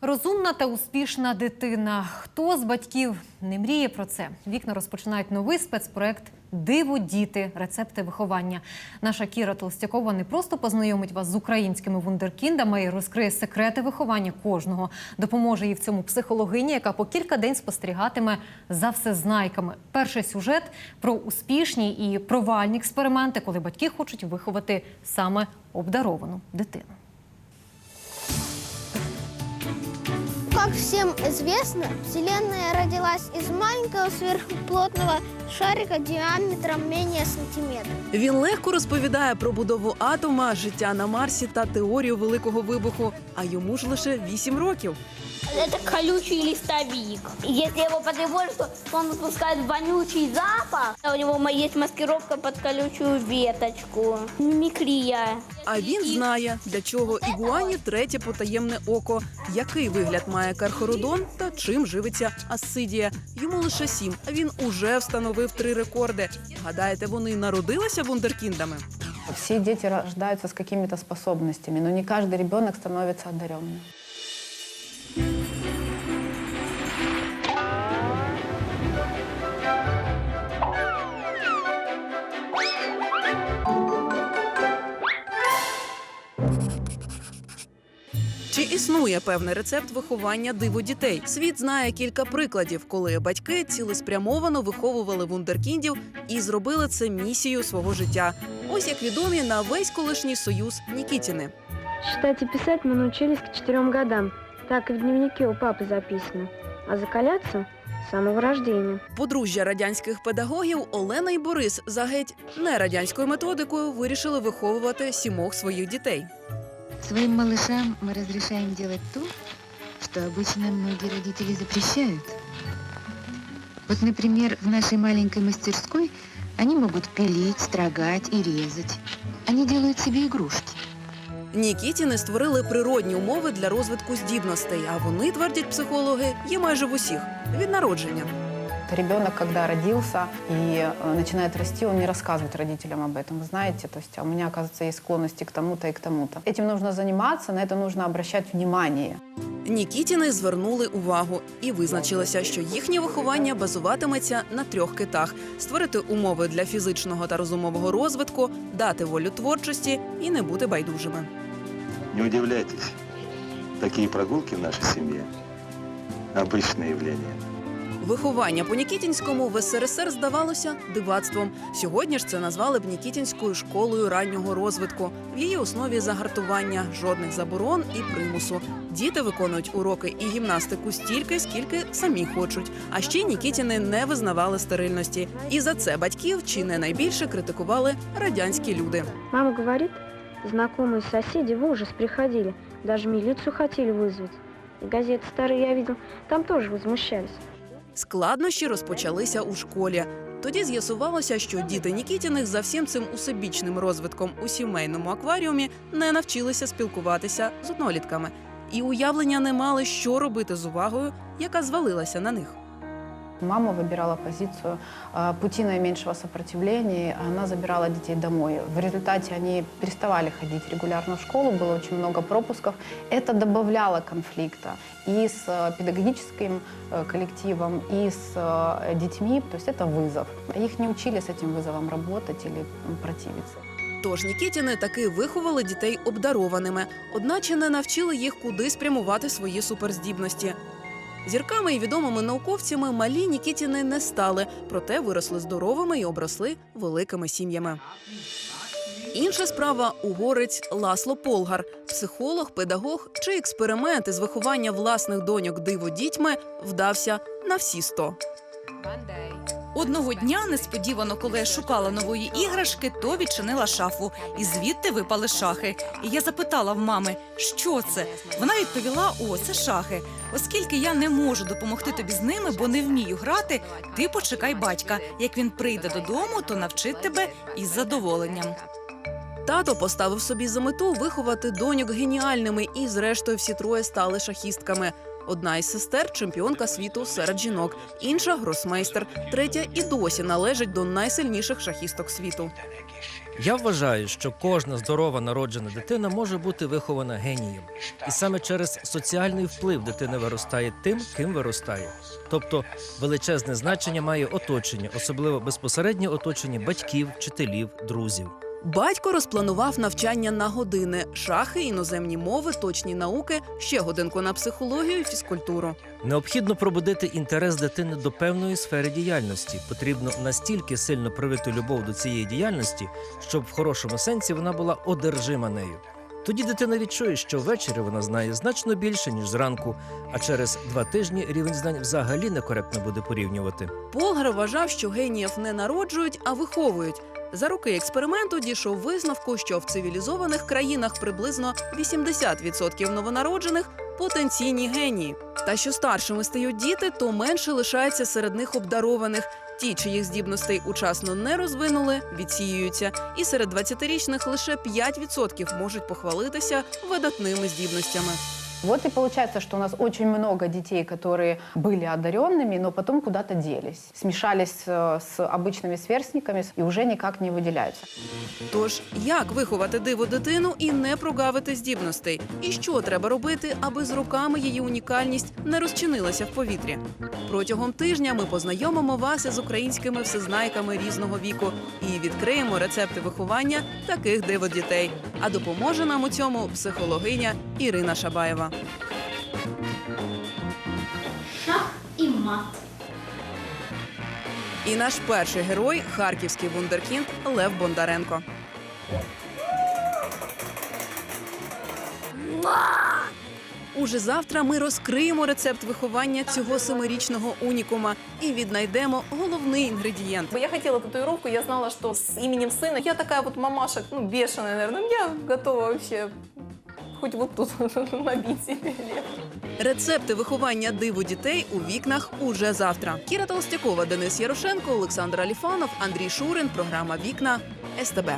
Розумна та успішна дитина. Хто з батьків не мріє про це? Вікна розпочинають новий спецпроект Диво діти, рецепти виховання. Наша Кіра Толстякова не просто познайомить вас з українськими вундеркіндами і розкриє секрети виховання кожного. Допоможе їй в цьому психологиня, яка по кілька день спостерігатиме за всезнайками. Перший сюжет про успішні і провальні експерименти, коли батьки хочуть виховати саме обдаровану дитину. Как всем известно, Вселенная родилась из маленького сверхплотного шарика диаметром менее сантиметра. Він легко розповідає про будову атома, життя на Марсі та теорію великого вибуху. А йому ж лише 8 років. Это колючий листовик. И Если его то он выпускает вонючий запах. У него ма- есть маскировка под колючую веточку. Мимикрия. А він знає, для чого ігуані третє потаємне око, який вигляд має кархородон та чим живиться асидія. Йому лише сім, а він уже встановив три рекорди. Гадаєте, вони народилися вундеркіндами? Всі діти рождаються з якими-то способностями, але не кожен дитина становиться одаренным. існує певний рецепт виховання диво дітей? Світ знає кілька прикладів, коли батьки цілеспрямовано виховували вундеркіндів і зробили це місією свого життя. Ось як відомі на весь колишній союз Нікітіни. Читать и писать мы научились к четырем годам. Так и в дневнике у папы записано. А закаляться с самого рождения. Подружжя радянських педагогів Олена і Борис за геть не радянською методикою вирішили виховувати сімох своїх дітей. Своим малышам мы разрешаем делать то, что обычно многие родители запрещают. Вот, например, в нашей маленькой мастерской они могут пилить, строгать и резать. Они делают себе игрушки. Нікітіни створили природні умови для розвитку здібностей, а вони, твердять психологи, є майже в усіх від народження. Ребенок, когда родился и э, начинает расти, он не рассказывает родителям об этом. Вы знаете, то есть а у меня, оказывается, есть склонности к тому-то и к тому-то. Этим нужно заниматься, на это нужно обращать внимание. Нікітіни звернули увагу і визначилося, що їхнє виховання базуватиметься на трьох китах: створити умови для фізичного та розумового розвитку, дати волю творчості і не бути байдужими. Не удивляйтесь, такие прогулки в нашей семье – обычное явление. Виховання по Нікітінському в СРСР здавалося дивацтвом. Сьогодні ж це назвали б Нікітінською школою раннього розвитку. В її основі загартування, жодних заборон і примусу. Діти виконують уроки і гімнастику стільки, скільки самі хочуть. А ще Нікітіни не визнавали стерильності. І за це батьків чи не найбільше критикували радянські люди. Мама говорит, знакомые соседи в ужас приходили. Даже милицию хотели вызвать. И газеты старые я видел, там тоже возмущались. Складнощі розпочалися у школі. Тоді з'ясувалося, що діти Нікітіних за всім цим усебічним розвитком у сімейному акваріумі не навчилися спілкуватися з однолітками і уявлення не мали, що робити з увагою, яка звалилася на них. Мама выбирала позицию э, пути наименьшего сопротивления, и она забирала детей домой. В результате они переставали ходить регулярно в школу, было очень много пропусков. Это добавляло конфликта и с э, педагогическим э, коллективом, и с э, детьми, то есть это вызов. Их не учили с этим вызовом работать или м, противиться. Тож Нікітіни таки виховали дітей обдарованими, одначе не навчили їх куди спрямувати свої суперздібності. Зірками і відомими науковцями малі Нікітіни не стали, проте виросли здоровими і обросли великими сім'ями. Інша справа угорець Ласло Полгар, психолог, педагог, чи експеримент із виховання власних доньок диво дітьми вдався на всі сто. Одного дня несподівано, коли я шукала нової іграшки, то відчинила шафу, і звідти випали шахи. І я запитала в мами, що це. Вона відповіла: о, це шахи. Оскільки я не можу допомогти тобі з ними, бо не вмію грати, ти почекай батька. Як він прийде додому, то навчить тебе із задоволенням. Тато поставив собі за мету виховати доньок геніальними, і зрештою всі троє стали шахістками. Одна із сестер чемпіонка світу серед жінок, інша гросмейстер, третя і досі належить до найсильніших шахісток світу. Я вважаю, що кожна здорова народжена дитина може бути вихована генієм, і саме через соціальний вплив дитина виростає тим, ким виростає. Тобто величезне значення має оточення, особливо безпосереднє оточення батьків, вчителів, друзів. Батько розпланував навчання на години, шахи, іноземні мови, точні науки, ще годинку на психологію і фізкультуру. Необхідно пробудити інтерес дитини до певної сфери діяльності. Потрібно настільки сильно привити любов до цієї діяльності, щоб в хорошому сенсі вона була одержима нею. Тоді дитина відчує, що ввечері вона знає значно більше, ніж зранку, а через два тижні рівень знань взагалі некоректно буде порівнювати. Полгар вважав, що геніїв не народжують, а виховують. За роки експерименту дійшов висновку, що в цивілізованих країнах приблизно 80% новонароджених потенційні генії. Та що старшими стають діти, то менше лишається серед них обдарованих. Ті, чиїх здібностей учасно не розвинули, відсіюються. І серед 20-річних лише 5% можуть похвалитися видатними здібностями. Вот и получается, что у нас очень много детей, которые были одаренными, но потом куда-то делись, смешались э, с обычными сверстниками и уже никак не выделяются. Тож як виховати диву дитину і не прогавити здібностей? І що треба робити, аби з роками її унікальність не розчинилася в повітрі? Протягом тижня ми познайомимо вас із українськими всезнайками різного віку і відкриємо рецепти виховання таких диводітей. А допоможе нам у цьому психологиня Ірина Шабаєва. Шах і мат. І наш перший герой харківський вундеркінд Лев Бондаренко. Уже завтра ми розкриємо рецепт виховання цього семирічного унікума і віднайдемо головний інгредієнт. Я хотела татуировку, я знала, что с именем сына. Я такая вот мамаша, ну, бешеная, наверное. Я готова вообще хоть вот тут набить себе. Рецепти виховання диву дітей у вікнах уже завтра. Кіра Толстякова, Денис Ярошенко, Олександр Аліфанов, Андрій Шурин. Програма Вікна СТБ.